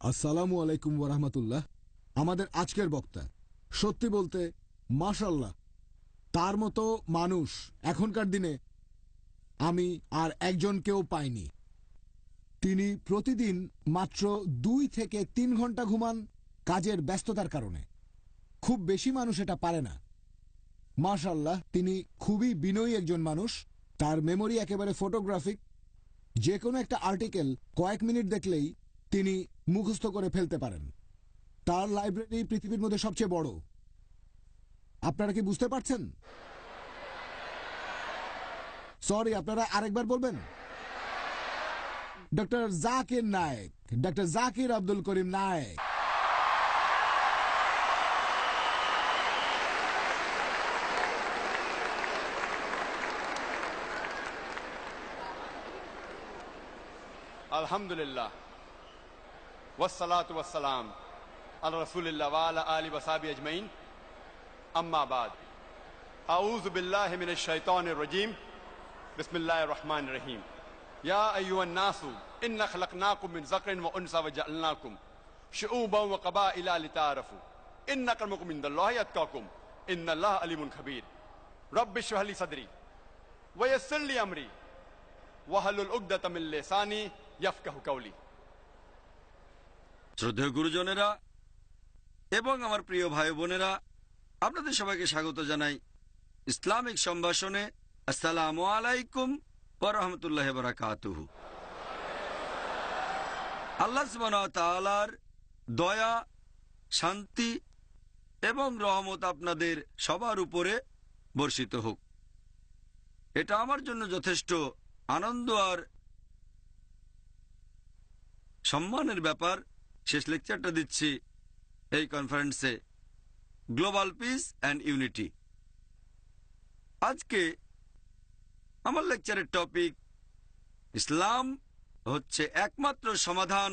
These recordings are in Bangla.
আসসালামু আলাইকুম ওরহামতুল্লাহ আমাদের আজকের বক্তা। সত্যি বলতে মাশাল্লাহ তার মতো মানুষ এখনকার দিনে আমি আর একজনকেও পাইনি। তিনি প্রতিদিন মাত্র দুই থেকে তিন ঘণ্টা ঘুমান কাজের ব্যস্ততার কারণে। খুব বেশি মানুষ এটা পারে না। মাশাল্লাহ তিনি খুবই বিনয়ী একজন মানুষ। তার মেমোরি একেবারে ফটোগ্রাফিক। যে কোনো একটা আর্টিকেল কয়েক মিনিট দেখলেই তিনি মুখস্থ করে ফেলতে পারেন। তার লাইব্রেরি পৃথিবীর মধ্যে সবচেয়ে বড়। আপনারা কি বুঝতে পারছেন? সরি আপনারা আরেকবার বলবেন? Doctor Zakir Naik doctor Zakir Abdul Karim Naik Alhamdulillah. وسلاۃ وسلام الرسول اللہ وعلی علی وصاب اجمعین اما بعد اعوذ باللہ من الشیطان الرجیم بسم اللہ الرحمن الرحیم یا ایو الناس ان خلقناکم من ذکر و انسا شعوبا وقبائل لتعارفوا. ان اکرمکم عند اللہ یتقاکم ان اللہ علیم خبیر رب اشرح لی صدری ویسر لی امری وحلل عقدۃ من لسانی یفقهوا قولی শ্রদ্ধেয় গুরুজনেরা এবং আমার প্রিয় ভাই বোনেরা আপনাদের সবাইকে স্বাগত জানাই ইসলামিক সম্ভাষণে। আসসালামু আলাইকুম রহমতুল্লাহ বারাকাতুহু। আল্লাহ তাআলার দয়া, শান্তি এবং রহমত আপনাদের সবার উপরে বর্ষিত হোক। এটা আমার জন্য যথেষ্ট আনন্দ আর সম্মানের ব্যাপার। শেষ লেকচারটা দিচ্ছি এই কনফারেন্সে গ্লোবাল পিস অ্যান্ড ইউনিটি আজকে আমার লেকচারের টপিক ইসলাম হচ্ছে একমাত্র সমাধান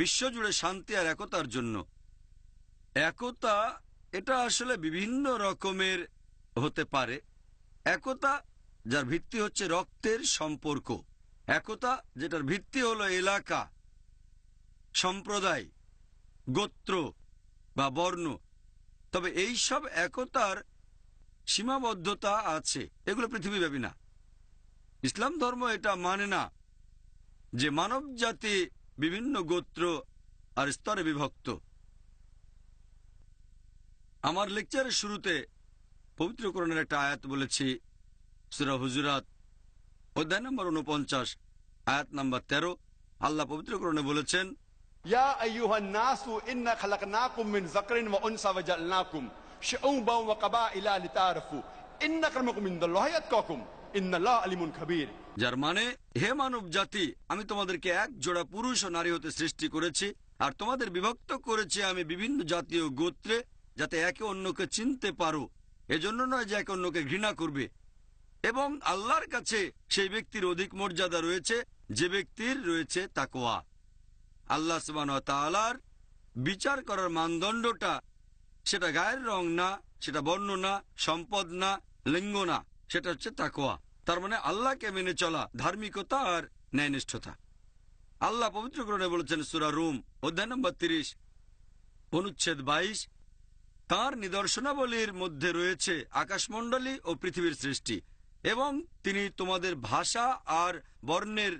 বিশ্বজুড়ে শান্তি আর একতার জন্য। একতা এটা আসলে বিভিন্ন রকমের হতে পারে। একতা যার ভিত্তি হচ্ছে রক্তের সম্পর্ক। একতা যেটার ভিত্তি হলো এলাকা। সম্প্রদায়, গোত্র বা বর্ণ। তবে এই সব একতার সীমাবদ্ধতা আছে। এগুলো পৃথিবীব্যাপী না। ইসলাম ধর্ম এটা মানে না যে মানব জাতি বিভিন্ন গোত্র আর স্তরে বিভক্ত। আমার লেকচারের শুরুতে পবিত্রকরণের একটা আয়াত বলেছি, সুরা হুজুরাত, অধ্যায় নম্বর উনপঞ্চাশ আয়াত নম্বর তেরো। আল্লাহ পবিত্রকরণে বলেছেন আইয়ুহান নাসু ইন্না খালাকনাকুম মিন যাকরিন ওয়া উনসা ওয়া জাআলনাকুম শুউবান ওয়া কাবাইলা লিতাআরাফু ইন্না আক্রামাকুম ইনদাল্লাহি আতকাকুম ইন্নাল্লাহা আলিমুন খাবীর যার মানে হে মানব জাতি, আমি তোমাদেরকে এক জোড়া পুরুষ ও নারী হতে সৃষ্টি করেছি, আর তোমাদের বিভক্ত করেছি আমি বিভিন্ন জাতীয় গোত্রে, যাতে একে অন্যকে চিনতে পারো। এজন্য নয় যে একে অন্যকে ঘৃণা করবে। এবং আল্লাহর কাছে সেই ব্যক্তির অধিক মর্যাদা রয়েছে, যে ব্যক্তির রয়েছে তাকোয়া আল্লাহ সুবান তালার বিচার করার মানদণ্ডটা সেটা গায়ের রং না, সেটা বর্ণ না, সম্পদ না, লিঙ্গ না, সেটা হচ্ছে তাকোয়া তার মানে আল্লাহকে মেনে চলা ধার্মিকতা আর ন্যায়নিষ্ঠতা। আল্লাহ পবিত্র গ্রহণে বলেছেন সুরা রুম, অধ্যায় নম্বর তিরিশ, অনুচ্ছেদ বাইশ, তার নিদর্শনাবলীর মধ্যে রয়েছে আকাশমণ্ডলী ও পৃথিবীর সৃষ্টি এবং তিনি তোমাদের ভাষা আর বর্ণের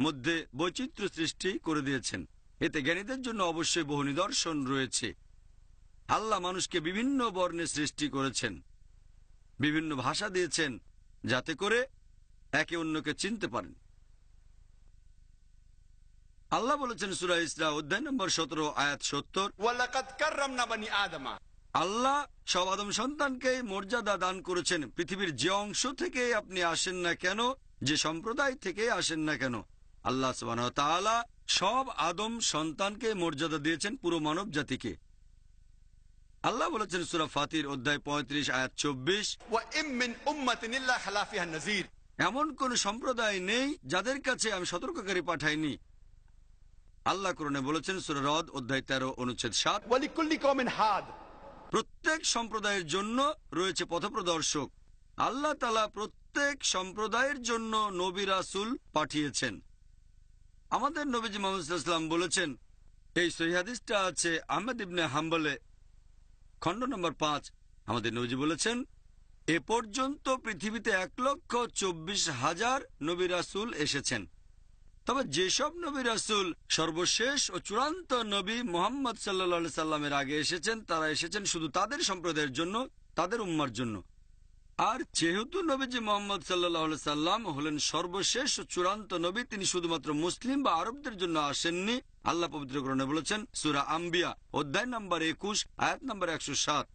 মধ্যে বৈচিত্র্য সৃষ্টি করে দিয়েছেন। এতে জ্ঞানীদের জন্য অবশ্যই বহু নিদর্শন রয়েছে। আল্লাহ মানুষকে বিভিন্ন বর্ণে সৃষ্টি করেছেন বিভিন্ন ভাষা দিয়েছেন যাতে করে একে অন্যকে চিনতে পারেন। আল্লাহ বলেছেন সুরা ইসরা অধ্যায় নম্বর সতেরো আয়াত সত্তর। আল্লাহ সব আদম সন্তানকে মর্যাদা দান করেছেন। পৃথিবীর যে অংশ থেকে আপনি আসেন না কেন যে সম্প্রদায় থেকে আসেন না কেন আল্লাহ সব আদম সন্তানকে মর্যাদা দিয়েছেন পুরো মানব জাতিকে। আল্লাহ বলেছেন সুরা ফাতির অধ্যায় পঁয়ত্রিশ আয়াত চব্বিশ মিন এমন কোন সম্প্রদায় নেই যাদের কাছে আমি সতর্ককারী পাঠাইনি। আল্লাহ করণে বলেছেন সুরা রদ অধ্যায় তেরো অনুচ্ছেদ সাত। প্রত্যেক সম্প্রদায়ের জন্য রয়েছে পথপ্রদর্শক। আল্লাহ তালা প্রত্যেক সম্প্রদায়ের জন্য নবী রাসুল পাঠিয়েছেন। আমাদের নবীজি মোহাম্মদ বলেছেন, এই সহিহাদিসটা আছে আহমেদ ইবনে হাম্বলে, খণ্ড নম্বর পাঁচ। আমাদের নবজি বলেছেন, এ পর্যন্ত পৃথিবীতে এক লক্ষ চব্বিশ হাজার নবী রাসুল এসেছেন। তবে যেসব নবী রাসুল সর্বশেষ ও চূড়ান্ত নবী মোহাম্মদ সাল্লা সাল্লামের আগে এসেছেন, তারা এসেছেন শুধু তাদের সম্প্রদায়ের জন্য, তাদের উম্মার জন্য। আর যেহেতু নবীজি মোহাম্মদ সাল্লাহ সাল্লাম হলেন সর্বশেষ চূড়ান্ত নবী তিনি শুধুমাত্র মুসলিম বা আরবদের জন্য আসেননি। আল্লাহ পবিত্র গ্রহণে বলেছেন সুরা আম্বিয়া অধ্যায় নম্বর একুশ আয়াত নম্বর একশো সাত।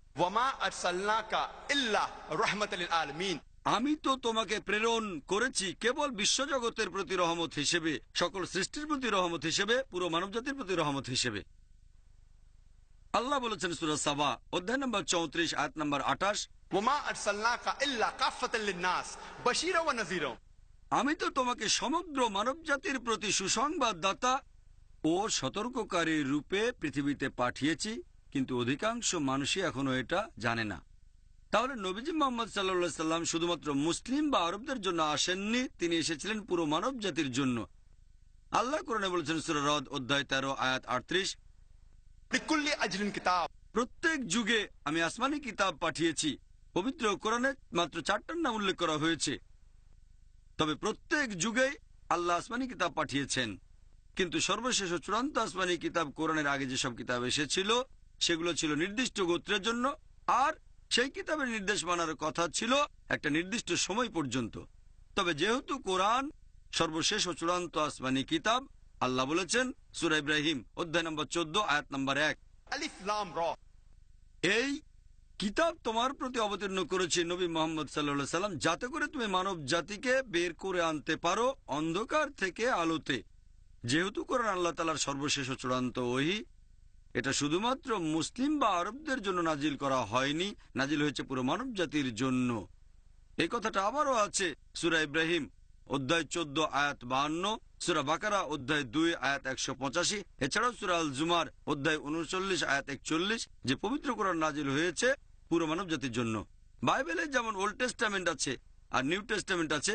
আমি তো তোমাকে প্রেরণ করেছি কেবল বিশ্বজগতের প্রতি রহমত হিসেবে সকল সৃষ্টির প্রতি রহমত হিসেবে পুরো মানবজাতির প্রতি রহমত হিসেবে। আল্লাহ বলেছেন সুরা সাবা অধ্যায় নম্বর চৌত্রিশ আয়াত নম্বর আঠাশ আমি তো তোমাকে সমগ্র মানব জাতির প্রতি সুসংবাদদাতা ও সতর্ককারী রূপে পৃথিবীতে পাঠিয়েছি কিন্তু অধিকাংশ মানুষই এখনও এটা জানে না। তাহলে নবীজি মোহাম্মদ সাল্লা সাল্লাম শুধুমাত্র মুসলিম বা আরবদের জন্য আসেননি তিনি এসেছিলেন পুরো মানব জাতির জন্য। আল্লাহ কোরআনে বলেছেন সুরারদ অধ্যায় তেরো আয়াত আটত্রিশ প্রত্যেক যুগে আমি আসমানি কিতাব পাঠিয়েছি পবিত্র কোরআনে মাত্র চারটার নাম উল্লেখ করা হয়েছে। তবে প্রত্যেক যুগে আল্লাহ আসমানি কিতাব পাঠিয়েছেন। কিন্তু সর্বশেষ চূড়ান্ত আসমানি কিতাব কোরআনের আগে যেসব কিতাব এসেছিল সেগুলো ছিল নির্দিষ্ট গোত্রের জন্য আর সেই কিতাবের নির্দেশ মানার কথা ছিল একটা নির্দিষ্ট সময় পর্যন্ত। তবে যেহেতু কোরআন সর্বশেষ ও চূড়ান্ত আসমানি কিতাব আল্লাহ বলেছেন সুরা ইব্রাহিম অধ্যায় নম্বর চোদ্দ আয়াত নম্বর এক। এই কিতাব তোমার প্রতি অবতীর্ণ করেছে নবী মোহাম্মদ সাল্লা সাল্লাম। যাতে করে তুমি মানব জাতিকে বের করে আনতে পারো অন্ধকার থেকে আলোতে। যেহেতু কোরআন আল্লাহ তালার সর্বশেষ চূড়ান্ত ওহি, এটা শুধুমাত্র মুসলিম বা আরবদের জন্য নাজিল করা হয়নি, নাজিল হয়েছে পুরো মানব জাতির জন্য। এই কথাটা আবারও আছে সুরা ইব্রাহিম, অধ্যায় চোদ্দ, আয়াত বাহান্ন, সুরা বাকারা, অধ্যায় দুই, আয়াত একশো পঁচাশি। এছাড়াও সুরা আল জুমার অধ্যায় উনচল্লিশ, আয়াত একচল্লিশ, যে পবিত্র কোরআন নাজিল হয়েছে পুরো মানব জাতির জন্য। বাইবেলে যেমন ওল্ড টেস্টামেন্ট আছে আর নিউ টেস্টামেন্ট আছে,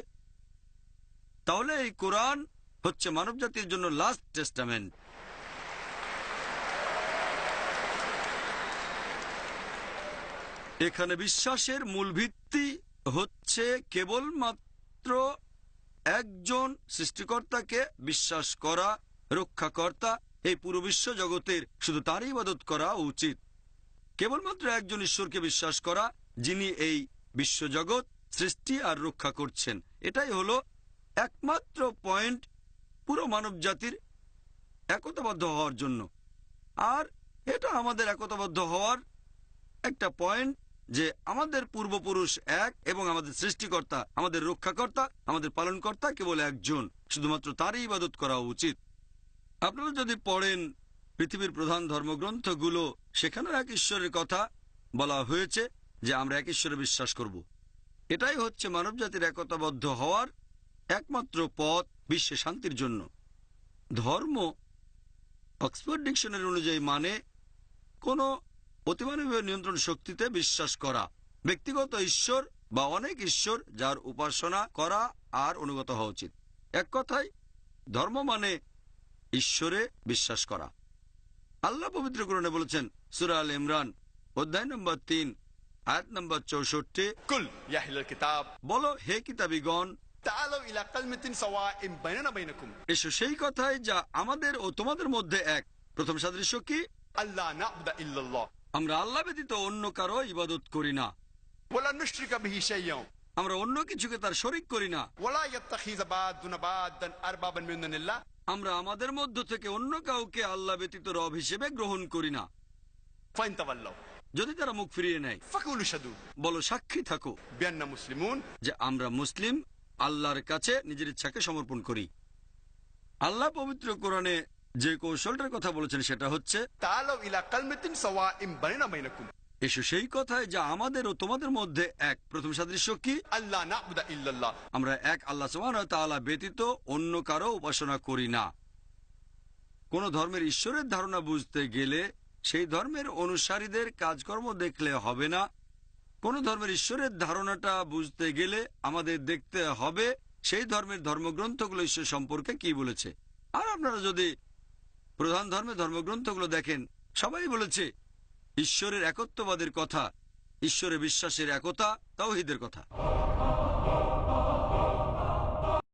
তাহলে এই কোরআন হচ্ছে মানব জাতির জন্য লাস্ট টেস্টামেন্ট এখানে বিশ্বাসের মূল ভিত্তি হচ্ছে কেবলমাত্র একজন সৃষ্টিকর্তাকে বিশ্বাস করা, রক্ষাকর্তা, এই পুরো বিশ্ব জগতের শুধু তারই ইবাদত করা উচিত। কেবলমাত্র একজন ঈশ্বরকে বিশ্বাস করা, যিনি এই বিশ্বজগৎ, সৃষ্টি আর রক্ষা করছেন। এটাই হলো একমাত্র পয়েন্ট পুরো মানব জাতির একতাবদ্ধ হওয়ার জন্য। আর এটা আমাদের একতাবদ্ধ হওয়ার একটা পয়েন্ট যে আমাদের পূর্বপুরুষ এক এবং আমাদের সৃষ্টিকর্তা, আমাদের রক্ষাকর্তা, আমাদের পালনকর্তা কেবল একজন। শুধুমাত্র তারই ইবাদত করা উচিত। আপনারা যদি পড়েন পৃথিবীর প্রধান ধর্মগ্রন্থগুলো, সেখানেও এক ঈশ্বরের কথা বলা হয়েছে যে আমরা এক ঈশ্বরে বিশ্বাস করব। এটাই হচ্ছে মানবজাতির একতাবদ্ধ হওয়ার একমাত্র পথ বিশ্বে শান্তির জন্য। ধর্ম অক্সফোর্ড ডিকশনারি অনুযায়ী মানে কোনো অতিমানবীয় নিয়ন্ত্রণ শক্তিতে বিশ্বাস করা, ব্যক্তিগত ঈশ্বর বা অনেক ঈশ্বর যার উপাসনা করা আর অনুগত হওয়া উচিত। এক কথায়, ধর্ম মানে ঈশ্বরে বিশ্বাস করা। আল্লাহ পবিত্র কোরআনে বলেছেন সুরা আল ইমরান অধ্যায় নম্বর তিন আয়াত নম্বর চৌষট্টি। কুল কিতাব। বলো হে কিতাবিগণ এসো সেই কথাই যা আমাদের ও তোমাদের মধ্যে এক। প্রথম সাদৃশ্য কি? আল্লাহ আমরা আল্লাহ ব্যতীত অন্য কারও ইবাদত করি না। আমরা অন্য কিছুকে তার শরিক করি না। আমরা আমাদের মধ্য থেকে অন্য কাউকে আল্লাহ ব্যতীত রব হিসেবে গ্রহণ করি না। যদি তারা মুখ ফিরিয়ে নেয় বলো সাক্ষী থাকো। মুসলিমুন। যে আমরা মুসলিম আল্লাহর কাছে নিজের ইচ্ছাকে সমর্পণ করি। আল্লাহ পবিত্র কোরআনে যে কৌশলটার কথা বলেছেন সেটা হচ্ছে এসো সেই কথায় যা আমাদের ও তোমাদের মধ্যে এক। প্রথম সাদৃশ্য কি? আল্লাহ ইল্লাল্লাহ। আমরা এক আল্লাহ তাআলা ব্যতীত অন্য কারও উপাসনা করি না। কোন ধর্মের ঈশ্বরের ধারণা বুঝতে গেলে সেই ধর্মের অনুসারীদের কাজকর্ম দেখলে হবে না। কোন ধর্মের ঈশ্বরের ধারণাটা বুঝতে গেলে আমাদের দেখতে হবে সেই ধর্মের ধর্মগ্রন্থগুলো ঈশ্বর সম্পর্কে কি বলেছে। আর আপনারা যদি প্রধান ধর্মের ধর্মগ্রন্থগুলো দেখেন সবাই বলেছে ঈশ্বরের একত্ববাদের কথা ঈশ্বরে বিশ্বাসের একতা তাওহিদের কথা।